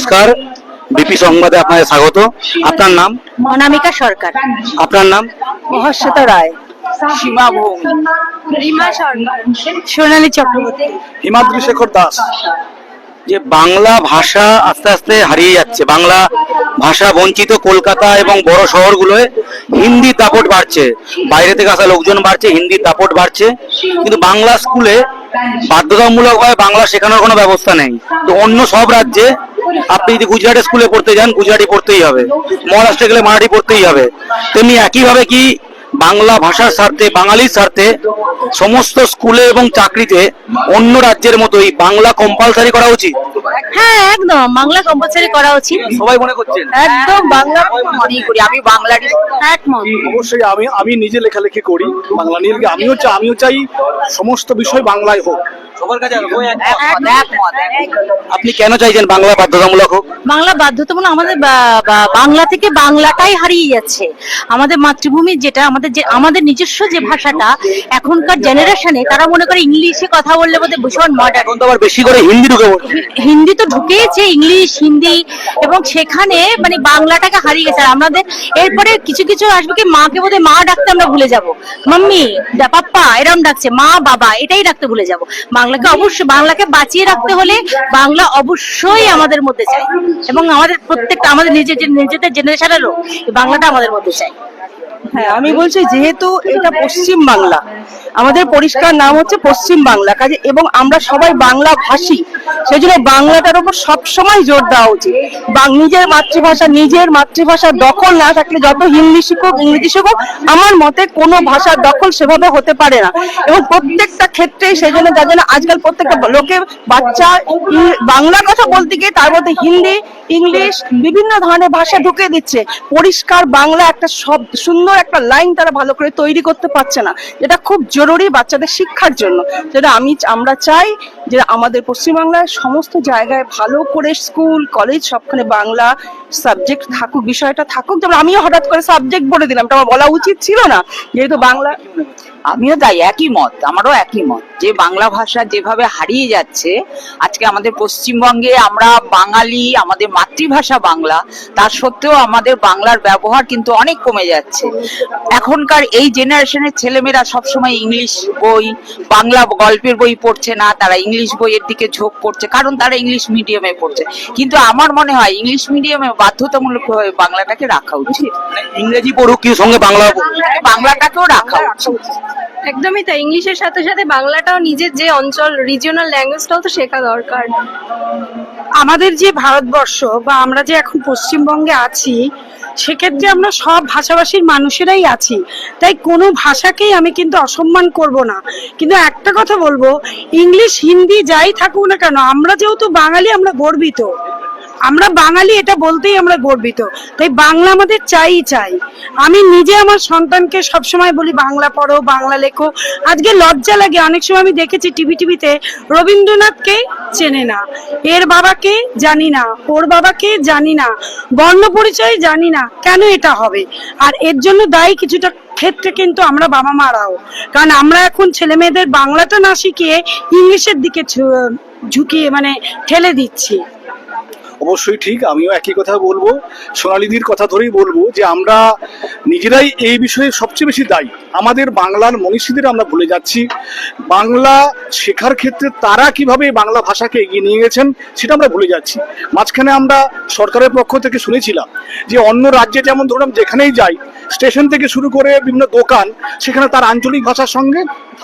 নমস্কার। বিপি সংবাদে আপনাদের স্বাগত। আপনার নাম? অনামিকা সরকার। আপনার নাম? মহাশ্বেতা রায়। সীমা ভৌমিক রিমা সরকার। সোনালী চক্রবর্তী। হিমাদ্রি শেখর দাস। যে বাংলা ভাষা আস্তে আস্তে হারিয়ে যাচ্ছে। বাংলা ভাষা বঞ্চিত কলকাতা এবং বড় শহরগুলোয় হিন্দি দাপট বাড়ছে। বাইরে থেকে আসা লোকজন বাড়ছে হিন্দি দাপট বাড়ছে। কিন্তু বাংলা স্কুলে বাধ্যতামূলকভাবে বাংলা শেখানোর কোনো ব্যবস্থা নেই। তো অন্য সব রাজ্যে আপনি যদি গুজরাটের স্কুলে পড়তে যান, গুজরাটি পড়তেই হবে। মহারাষ্ট্রে গেলে মারাঠি পড়তেই হবে। তেমনি একইভাবে কি বাংলা ভাষার স্বার্থে বাঙালির স্বার্থে সমস্ত স্কুলে এবং চাকরিতে অন্য রাজ্যের মতোই বাংলা কম্পালসারি করা উচিত? হ্যাঁ একদম। বাংলা কম্পালসারি করা উচিত। সবাই মনে করছেন? একদম বাংলা মনেই করি। আমি বাংলারই একমত। অবশ্যই আমি আমি নিজে লেখালেখি করি বাংলা নিয়ে আমিও চাই আমিও চাই সমস্ত বিষয় বাংলায় হোক। আপনি কেন চাইছেন বাংলা বাধ্যতামূলক হোক? বাংলা বাধ্যতামূলক আমাদের বাংলা থেকে বাংলাটাই হারিয়ে যাচ্ছে। আমাদের মাতৃভূমি যেটা আমাদের যে আমাদের নিজস্ব যে ভাষাটা এখনকার জেনারেশনে তারা মনে করে ইংলিশে কথা বললে বোধহয় ভীষণ মডার্ন এখন তো আবার বেশি করে হিন্দি ঢুকে হিন্দি তো ঢুকেছে ইংলিশ হিন্দি এবং সেখানে মানে বাংলাটাকে হারিয়ে গেছে। আর আমাদের এরপরে কিছু কিছু আসবে কি মাকে বোধহয় মা ডাকতে আমরা ভুলে যাব। মাম্মি পাপ্পা এরম ডাকছে। মা বাবা এটাই ডাকতে ভুলে যাব। বাংলাকে অবশ্যই বাংলাকে বাঁচিয়ে রাখতে হলে বাংলা অবশ্যই আমাদের মধ্যে চাই। এবং আমাদের প্রত্যেকটা আমাদের নিজের নিজেদের জেনারেশনেরও বাংলাটা আমাদের মধ্যে চাই। হ্যাঁ আমি বলছি যেহেতু এটা পশ্চিম বাংলা, আমাদের পরিষ্কার নাম হচ্ছে পশ্চিম বাংলা, কাজে এবং আমরা সবাই বাংলা ভাষী সেই জন্য বাংলাটার উপর সবসময় জোর দেওয়া উচিত। নিজের মাতৃভাষা, নিজের মাতৃভাষার দখল না থাকলে যত হিন্দি শিখুক, ইংরেজি শিখুক, আমার মতে কোনো ভাষার দখল সেভাবে হতে পারে না। এবং প্রত্যেকটা ক্ষেত্রে সেই জন্য যার জন্য আজকাল প্রত্যেকটা লোকে বাচ্চা বাংলা কথা বলতে গিয়ে তার মধ্যে হিন্দি, ইংলিশ, বিভিন্ন ধরনের ভাষা ঢুকে দিচ্ছে। পরিষ্কার বাংলা একটা সব সুন্দর একটা লাইন তারা ভালো করে তৈরি করতে পারছে না, যেটা খুব জরুরি বাচ্চাদের শিক্ষার জন্য। যেটা আমি আমরা চাই যে আমাদের পশ্চিমবাংলার সমস্ত জায়গায় ভালো করে স্কুল, কলেজ, সবখানে বাংলা সাবজেক্ট থাকুক, বিষয়টা থাকুক। যেমন আমিও হঠাৎ করে সাবজেক্ট বলে দিলাম আমার বলা উচিত ছিল না। যেহেতু বাংলা, আমিও তাই, একই মত, আমারও একই মত। যে বাংলা ভাষা যেভাবে হারিয়ে যাচ্ছে আজকে আমাদের পশ্চিমবঙ্গে আমরা বাঙালি আমাদের মাতৃভাষা বাংলা তার সত্ত্বেও আমাদের বাংলার ব্যবহার কিন্তু অনেক কমে যাচ্ছে। এখনকার এই জেনারেশনের ছেলেমেয়েরা সবসময় ইংলিশ বই বাংলা গল্পের বই পড়ছে না তারা ইংলিশ বইয়ের দিকে ঝোঁক পড়ছে কারণ তারা ইংলিশ মিডিয়ামে পড়ছে। কিন্তু আমার মনে হয় ইংলিশ মিডিয়ামে বাধ্যতামূলক বাংলাটাকে রাখা উচিত। ইংরেজি পড়ুক কি সঙ্গে বাংলা বাংলাটাকেও রাখা উচিত। একদমই তাই, ইংলিশের সাথে সাথে বাংলাটাও নিজের যে অঞ্চল রিজিওনাল ল্যাঙ্গুয়েজটাও তো শেখা দরকার। আমাদের যে ভারতবর্ষ বা আমরা যে এখন পশ্চিমবঙ্গে আছি, সেক্ষেত্রে আমরা সব ভাষাভাষীর মানুষেরাই আছি। তাই কোনো ভাষাকেই আমি কিন্তু অসম্মান করব না। কিন্তু একটা কথা বলব, ইংলিশ, হিন্দি যাই থাকুক না কেন, আমরা যেহেতু বাঙালি, আমরা গর্বিত। আমরা বাঙালি, এটা বলতেই আমরা গর্বিত। তাই বাংলা আমাদের চাই চাই। আমি নিজে আমার সন্তানকে সবসময় বলি, বাংলা পড়ো, বাংলা লেখো। আজকে লজ্জা লাগে, অনেক সময় আমি দেখেছি টিভি টিভিতে রবীন্দ্রনাথকে চেনে না। এর বাবাকে জানি না, ওর বাবাকে জানি না, বর্ণ পরিচয় জানি না, কেন এটা হবে? আর এর জন্য দায়ী কিছুটা ক্ষেত্রে কিন্তু আমরা বাবা মারাও কারণ আমরা এখন ছেলে মেয়েদের বাংলাটা না শিখিয়ে ইংলিশের দিকে ঝুঁকিয়ে মানে ঠেলে দিচ্ছি। অবশ্যই ঠিক, আমিও একই কথা বলব। সোনালিদির কথা ধরেই বলব যে আমরা নিজেরাই এই বিষয়ে সবচেয়ে বেশি দায়ী। আমাদের বাংলার মনীষীদের আমরা ভুলে যাচ্ছি। বাংলা শেখার ক্ষেত্রে তারা কীভাবে বাংলা ভাষাকে এগিয়ে নিয়ে গেছেন সেটা আমরা ভুলে যাচ্ছি। মাঝখানে আমরা সরকারের পক্ষ থেকে শুনেছিলাম যে অন্য রাজ্যে যেমন ধরুন যেখানেই যাই স্টেশন থেকে শুরু করে বিভিন্ন দোকান সেখানে তার আঞ্চলিক ভাষার সঙ্গে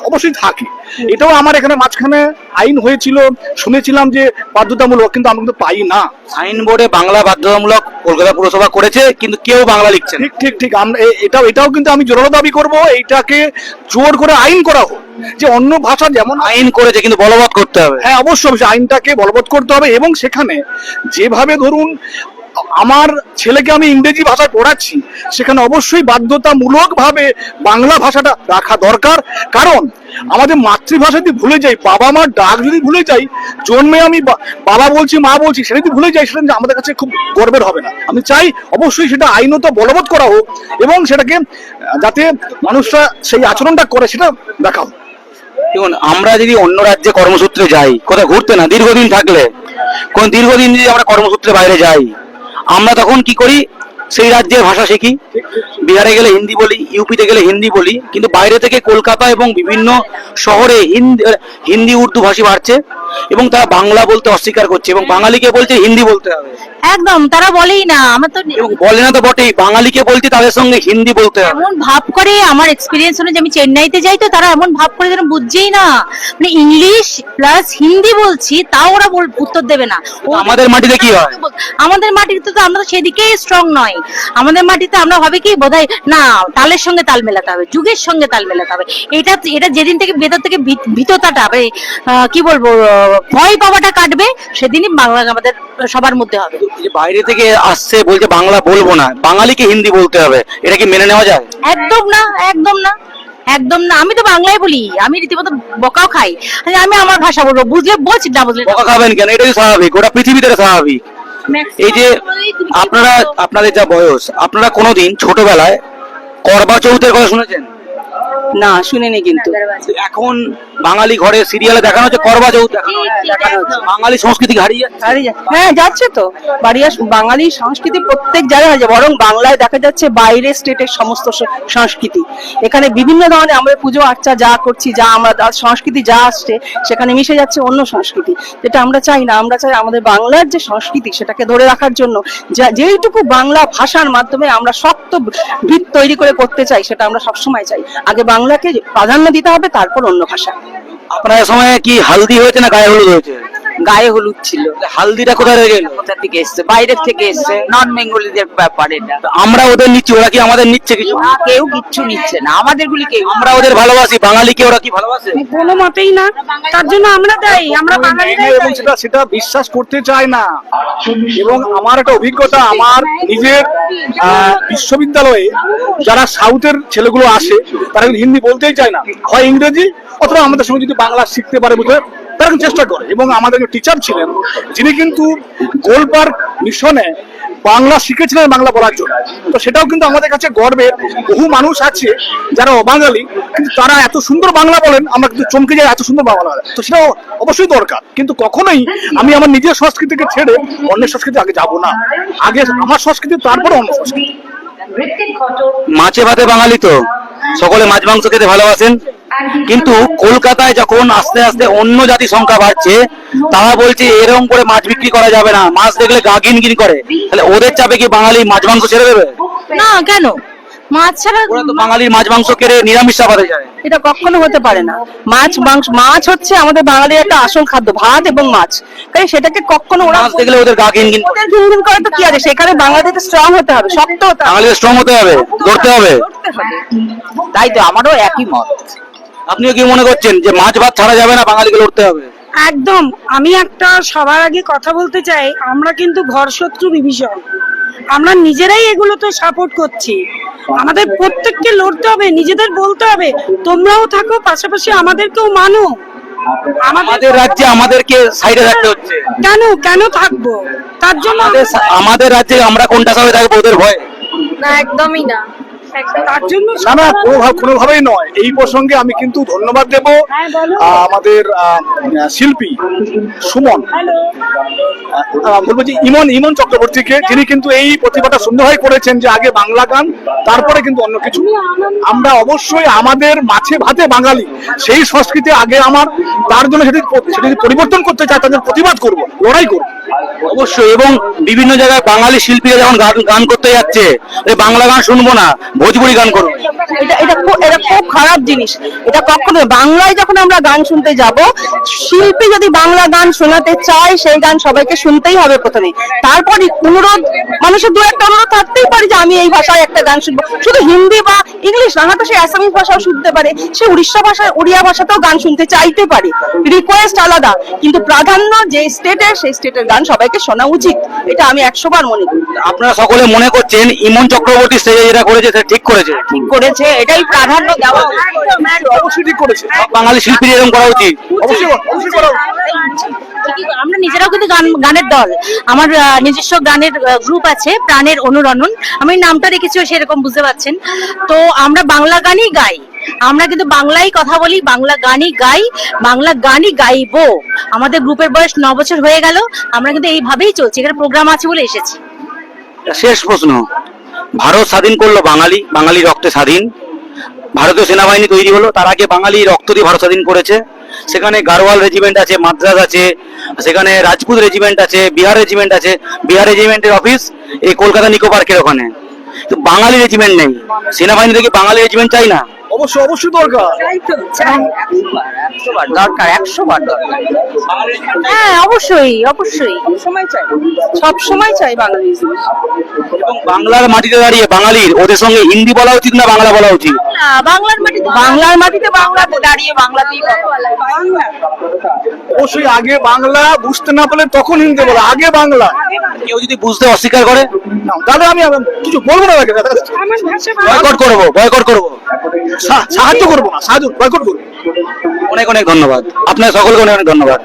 অবশ্যই থাকে। এটাও আমার এখানে মাঝখানে আইন হয়েছিল শুনেছিলাম যে বাধ্যতামূলক কিন্তু আমরা কিন্তু পাই না। সাইন বোর্ডে বাংলা বাধ্যতামূলক কলকাতা পুরসভা করেছে কিন্তু কেউ বাংলা লিখছে ঠিক ঠিক ঠিক আমরা এটাও এটাও কিন্তু আমি জোরালো দাবি করব এইটাকে জোর করে আইন করা হোক। যে অন্য ভাষা যেমন আইন করেছে কিন্তু বলবৎ করতে হবে। হ্যাঁ অবশ্যই অবশ্যই আইনটাকে বলবৎ করতে হবে এবং সেখানে যেভাবে ধরুন আমার ছেলেকে আমি ইংরেজি ভাষায় পড়াচ্ছি, সেখানে অবশ্যই বাধ্যতামূলক ভাবে বাংলা ভাষাটা রাখা দরকার। কারণ আমাদের মাতৃভাষা যদি ভুলে যাই, বাবা মার ডাক যদি ভুলে যাই, জন্মে আমি বাবা বলছি, মা বলছি, সেটা যদি ভুলে যাই, সেটা আমাদের কাছে খুব গর্বের হবে না। আমি চাই অবশ্যই সেটা আইনত বলবৎ করা হোক এবং সেটাকে, যাতে মানুষরা সেই আচরণটা করে, সেটা দেখা হোক। দেখুন, আমরা যদি অন্য রাজ্যে কর্মসূত্রে যাই, কোথাও ঘুরতে না, দীর্ঘদিন থাকলে, কোন দীর্ঘদিন যদি আমরা কর্মসূত্রে বাইরে যাই আমরা তখন কি করি? সেই রাজ্যের ভাষা শিখি। বিহারে গেলে হিন্দি বলি, ইউপিতে গেলে হিন্দি বলি, কিন্তু বাইরে থেকে কলকাতা এবং বিভিন্ন শহরে হিন্দি হিন্দি উর্দু ভাষী বাড়ছে এবং তারা বাংলা বলতে অস্বীকার করছে এবং বাঙালিকে বলছে হিন্দি বলতে হবে। একদম তারা বলেই না আমার তো বলে না তো বটেই বাঙালিকে বলতে তাদের সঙ্গে হিন্দি বলতে হবে এমন ভাব করে আমার এক্সপিরিয়েন্স অনুযায়ী আমি চেন্নাইতে যাই তো তারা এমন ভাব করে যেন বুঝছেই না। মানে ইংলিশ প্লাস হিন্দি বলছি তাও ওরা বল- উত্তর দেবে না। আমাদের মাটিতে কি হয়? আমাদের মাটিতে তো আমরা সেদিকে স্ট্রং নয়। আমাদের মাটিতে আমরা হবে কি বোধহয় না তালের সঙ্গে তাল মেলাতে হবে যুগের সঙ্গে তাল মেলাতে হবে। এটা এটা যেদিন থেকে ভেতর থেকে ভীত- ভীততাটা হবে কি বলব ভয় পাওয়াটা কাটবে সেদিনই বাংলা আমাদের সবার মধ্যে হবে। যে বাইরে থেকে আসছে বলছে বাংলা বলব না বাঙালিকে হিন্দি বলতে হবে এটা কি মেনে নেওয়া যায়? একদম না একদম না একদম না আমি তো বাংলায় বলি আমি রীতিমতো বকাও খাই আমি আমার ভাষা বলব বুঝলে বলছি না বুঝলে বকা খাবেন কেন? এটাই স্বাভাবিক ওটা পৃথিবীতে স্বাভাবিক। এই যে আপনারা আপনাদের যা বয়স আপনারা কোনোদিন ছোটবেলায় করবা চৌথের কথা শুনেছেন? না শুনিনি কিন্তু। এখন বাঙালি ঘরে সিরিয়ালে দেখানো হচ্ছে করবা চৌথ দেখানো হচ্ছে, ঠিক, দেখানো। বাঙালি সংস্কৃতি হারিয়ে যাচ্ছে? হারিয়ে যা- হ্যাঁ যাচ্ছে তো। বাড়িয়া বাঙালি সংস্কৃতি প্রত্যেক জায়গায় আছে বরং বাংলায় দেখা যাচ্ছে বাইরের স্টেটের সমস্ত স- সংস্কৃতি। এখানে বিভিন্ন ধরনের আমরা পুজো আর্চা যা করছি যা আমরা যা- সংস্কৃতি যা আসছে সেখানে মিশে যাচ্ছে অন্য সংস্কৃতি। যেটা আমরা চাই না আমরা চাই আমাদের বাংলার যে সংস্কৃতি সেটাকে ধরে রাখার জন্য যা যেইটুকু বাংলা ভাষার মাধ্যমে আমরা শক্ত ভিত তৈরি করে করতে চাই সেটা আমরা সবসময় চাই। আগে বাংলাকে প্রাধান্য দিতে হবে, তারপর অন্য ভাষা। আপনার সময় কি হালদি হয়েছে না গায়ে হলুদ হয়েছে? গায়ে হলুদ ছিল। হালদিটা কোথায় রয়ে গেল কোথা থেকে এসছে? বাইরের থেকে এসছে। নন বেঙ্গলিদের ব্যাপার এটা। আমরা ওদের নিচ্ছি ওরা কি আমাদের নিচ্ছে কিছু? না, কেউ কিচ্ছু নিচ্ছে না। আমাদের গুলি কেউ আমরা ওদের ভালোবাসি বাঙালিকে ওরা কি ভালোবাসে? কোনো মতেই না। তার জন্য আমরা দায়ী আমরা এবং সেটা সেটা বিশ্বাস করতে চায় না। এবং আমার একটা অভিজ্ঞতা আমার নিজের আহ, বিশ্ববিদ্যালয়ে যারা সাউথের ছেলেগুলো আসে তারা কিন্তু হিন্দি বলতেই চায় না। হয় ইংরেজি অথবা আমাদের সঙ্গে যদি বাংলা শিখতে পারে বুঝতে তারা চেষ্টা করে। এবং আমাদের টিচার ছিলেন যিনি কিন্তু গোলপার্ক মিশনে বাংলা শিখেছিলেন বাংলা বলার জন্য। তো সেটাও কিন্তু আমাদের কাছে গর্বের বহু মানুষ আছে যারা অবাঙালি কিন্তু তারা এত সুন্দর বাংলা বলেন আমরা কিন্তু চমকে যাই এত সুন্দর বাংলা বলেন। তো সেটাও অবশ্যই দরকার। কিন্তু কখনোই আমি আমার নিজের সংস্কৃতিকে ছেড়ে অন্যের সংস্কৃতি আগে যাব না। আগে আমার সংস্কৃতি তারপরে অন্য সংস্কৃতি। মাছে ভাতে বাঙালি তো। সকলে মাছ মাংস খেতে ভালোবাসেন। কিন্তু কলকাতায় যখন আস্তে আস্তে অন্য জাতি সংখ্যা বাড়ছে তারা বলছে এরকম করে মাছ বিক্রি করা যাবে না। মাছ দেখলে গা গিন করে। তাহলে ওদের চাপে কি বাঙালি মাছ মাংস ছেড়ে দেবে? না কেন? মাছ ছাড়া তো বাঙালির মাছ মাংস কেড়ে নিরামিষ চাপাতে যায়। এটা কখনো হতে পারে না। মাছ মাংস মাছ হচ্ছে আমাদের বাঙালির একটা আসল খাদ্য ভাত এবং মাছ। তাই সেটাকে কখনো ওরা মাছ দেখলে ওদের গা গিন গিন করে। ওদের করে তো কি আছে? সেখানে বাংলাদেশে স্ট্রং হতে হবে শক্ত হতে হবে। বাঙালিদের স্ট্রং হতে হবে। ধরতে হবে। তাই তো আমারও একই মত। আপনিও কি মনে করছেন যে মাছ ভাত ছাড়া যাবে না? বাঙালিকে লড়তে হবে। একদম। আমি একটা সবার আগে কথা বলতে চাই আমরা কিন্তু ঘর শত্রু বিভীষণ। আমরা নিজেরাই এগুলো তো সাপোর্ট করছি। আমাদের প্রত্যেককে লড়তে হবে নিজেদের বলতে হবে তোমরাও থাকো পাশাপাশি আমাদেরকেও মানো। আমাদের রাজ্যে আমাদেরকে সাইডে রাখতে হচ্ছে। কেন কেন থাকব? তার জন্য আমাদের আমাদের রাজ্যে আমরা কোনটা সবাই থাকব ওদের ভয়? না একদমই না। তার জন্য না না কোনোভাবেই নয়। এই প্রসঙ্গে আমি কিন্তু ধন্যবাদ দেব হ্যাঁ, আমাদের শিল্পী সুমন। বলব যে ইমন ইমন চক্রবর্তীকে যিনি কিন্তু এই প্রতিভাটা সুন্দরভাবে করেছেন যে আগে বাংলা গান তারপরে কিন্তু অন্য কিছু। আমরা অবশ্যই আমাদের মাছে ভাতে বাঙালি। সেই সংস্কৃতি আগে আমার তার জন্য সেটি সেটি পরিবর্তন করতে চায় তাদের প্রতিবাদ করব লড়াই করব। অবশ্যই, এবং বিভিন্ন জায়গায় বাঙালি শিল্পীরা যখন গান গান করতে যাচ্ছে বাংলা গান শুনব না, ভোজপুরি গান করব। এটা এটা খুব এটা খুব খারাপ জিনিস। এটা কখনো বাংলায় যখন আমরা গান শুনতে যাব, শিল্পী যদি বাংলা গান শোনাতে চায়, সেই গান সবাইকে শুনতেই হবে প্রথমে। তারপরে অনুরোধ, মানুষের দু একটা অনুরোধ থাকতেই পারে যে আমি এই ভাষায় একটা গান শুনব। শুধু হিন্দি বা ইংলিশ, না, হয়তো সে আসামিস ভাষাও শুনতে পারে। সে উড়িষ্যা ভাষায়, উড়িয়া ভাষাতেও গান শুনতে চাইতে পারে। রিকোয়েস্ট আলাদা। কিন্তু প্রাধান্য যে স্টেটের সেই স্টেটের গান সবাইকে শোনা উচিত এটা আমি একশো বার মনে করি। আপনারা সকলে মনে করছেন ইমন চক্রবর্তী সে যেটা করেছে সেটা ঠিক করেছে? ঠিক করেছে এটাই প্রাধান্য দেওয়া অবশ্যই ঠিক করেছে। বাঙালি শিল্পী এরকম করা উচিত। অবশ্যই করে। আমরা নিজেরাও কিন্তু গান গানের দল। আমার নিজস্ব গানের গ্রুপ আছে প্রাণের অনুরণন। আমি নামটা রেখেছি সেরকম বুঝতে পারছেন। তো আমরা বাংলা গানই গাই। আমরা কিন্তু বাংলায় কথা বলি, বাংলা গানই গাই, বাংলা গানই গাইবো। আমাদের গ্রুপের বয়স ন বছর হয়ে গেল, আমরা কিন্তু এইভাবেই চলছি। এখানে প্রোগ্রাম আছে বলে এসেছি। শেষ প্রশ্ন। ভারত স্বাধীন করল বাঙালি বাঙালি রক্তে স্বাধীন। ভারতীয় সেনাবাহিনী তৈরি হলো, তার আগে বাঙালি রক্ত দিয়ে ভারত স্বাধীন করেছে। সেখানে গারোয়াল রেজিমেন্ট আছে, মাদ্রাজ আছে, সেখানে রাজপুত রেজিমেন্ট আছে, বিহার রেজিমেন্ট আছে। বিহার রেজিমেন্টের অফিস এই কলকাতা নিকো পার্কের ওখানে? তো বাঙালি রেজিমেন্ট নেই। সেনাবাহিনী থেকে বাঙালি রেজিমেন্ট চাই না। অবশ্যই অবশ্যই দরকার। দরকার একশো বার দরকার হ্যাঁ অবশ্যই অবশ্যই। সময় চাই। সব সময় চাই বাঙালি। এবং বাংলার মাটিতে দাঁড়িয়ে বাঙালির ওদের সঙ্গে হিন্দি বলা উচিত না বাংলা বলা উচিত? না, বাংলার মাটিতে বাংলার মাটিতে বাংলাতে দাঁড়িয়ে বাংলাতেই কথা। বলা। অবশ্যই আগে বাংলা বুঝতে না পারলে তখন হিন্দি বলা আগে বাংলা। কেউ যদি বুঝতে অস্বীকার করে? তাহলে আমি কিছু বলব না বয়কট করব বয়কট করব। সাহায্য করব না সাহায্য বয়কট করব। অনেক অনেক ধন্যবাদ। আপনার সকলকে অনেক অনেক ধন্যবাদ।